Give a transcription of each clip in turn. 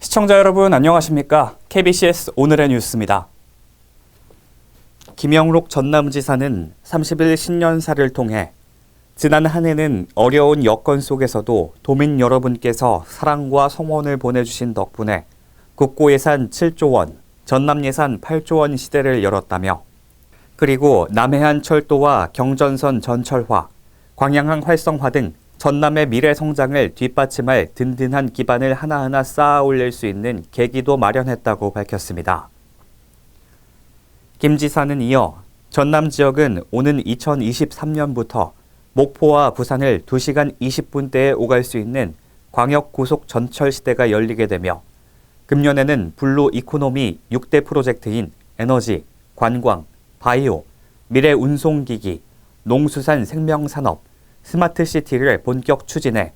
시청자 여러분 안녕하십니까? KBCS 오늘의 뉴스입니다. 김영록 전남지사는 30일 신년사를 통해 지난 한 해는 어려운 여건 속에서도 도민 여러분께서 사랑과 성원을 보내주신 덕분에 국고 예산 7조 원, 전남 예산 8조 원 시대를 열었다며 그리고 남해안 철도와 경전선 전철화, 광양항 활성화 등 전남의 미래 성장을 뒷받침할 든든한 기반을 하나하나 쌓아 올릴 수 있는 계기도 마련했다고 밝혔습니다. 김 지사는 이어 전남 지역은 오는 2023년부터 목포와 부산을 2시간 20분대에 오갈 수 있는 광역 고속 전철 시대가 열리게 되며 금년에는 블루 이코노미 6대 프로젝트인 에너지, 관광, 바이오, 미래 운송기기, 농수산 생명산업, 스마트 시티를 본격 추진해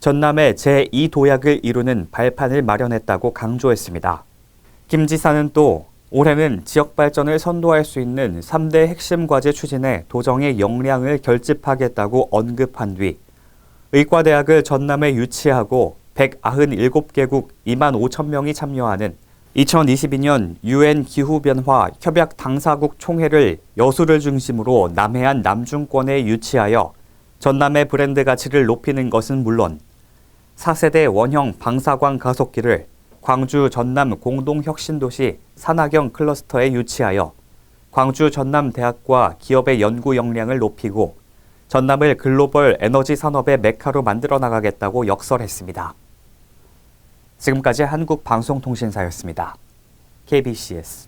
전남의 제2도약을 이루는 발판을 마련했다고 강조했습니다. 김 지사는 또 올해는 지역 발전을 선도할 수 있는 3대 핵심 과제 추진에 도정의 역량을 결집하겠다고 언급한 뒤 의과대학을 전남에 유치하고 197개국 2만 5천 명이 참여하는 2022년 유엔 기후변화 협약 당사국 총회를 여수를 중심으로 남해안 남중권에 유치하여 전남의 브랜드 가치를 높이는 것은 물론 4세대 원형 방사광 가속기를 광주 전남 공동혁신도시 산하경 클러스터에 유치하여 광주 전남 대학과 기업의 연구 역량을 높이고 전남을 글로벌 에너지 산업의 메카로 만들어 나가겠다고 역설했습니다. 지금까지 한국방송통신사였습니다. KBCS